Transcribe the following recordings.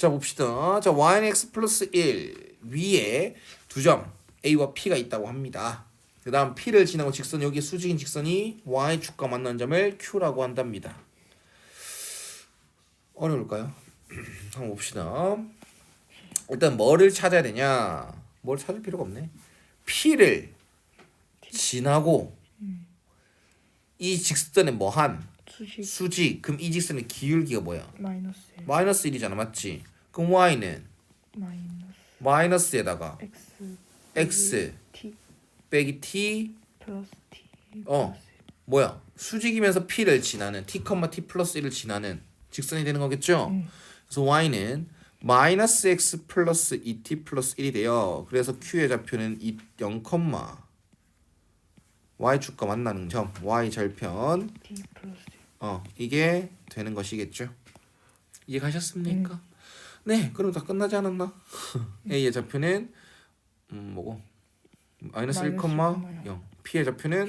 자 봅시다. 자 y는 x 플러스 1 위에 두 점 a와 p가 있다고 합니다. 그 다음 p를 지나고 직선 여기 수직인 직선이 y 축과 만나는 점을 q라고 한답니다. 어려울까요? 한번 봅시다. 일단 뭐를 찾아야 되냐? 뭘 찾을 필요가 없네. p를 지나고 이 직선에 뭐한 수식 수직 그럼 이 직선의 기울기가 뭐야? 마이너스 마이너스 1이잖아 맞지? 그럼 y는 마이너스 마이너스에다가 x x t 빼기 t 플러스 t 어. 뭐야 수직이면서 p를 지나는 t, t 플러스 1을 지나는 직선이 되는 거겠죠? 음. 그래서 y는 마이너스 x 플러스 2t 플러스 1이 돼요. 그래서 q의 좌표는 2, 0, y축과 만나는 점 y 절편 t 플러스 어 이게 되는 것이겠죠. 이해가셨습니까? 네, 그럼 다 끝나지 않았나? a의 좌표는 음 뭐고 마이너스 1, 마이너스 0 p의 좌표는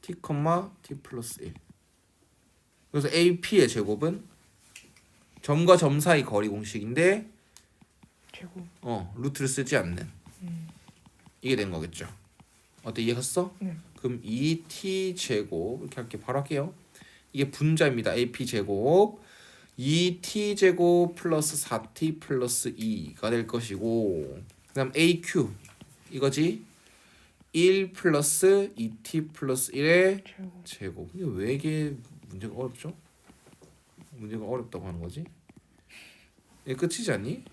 t, t 플러스 1 그래서 a, p의 제곱은 점과 점 사이 거리 공식인데 제곱 어 루트를 쓰지 않는 음. 이게 되는 거겠죠. 어때 이해갔어? 네. 그럼 2t 제곱 이렇게 할게 바로 할게요. 이게 분자입니다. AP 제곱 2t 제곱 플러스 4t 플러스 2가 될 것이고 그다음 AQ 이거지 1 플러스 2t 플러스 1의 제곱 이게 왜 이게 문제가 어렵죠? 문제가 어렵다고 하는 거지? 이게 끝이지 않니?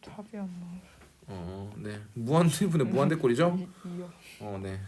답이 안 나와 어, 네 무한대분의 무한대꼴이죠? 어, 네.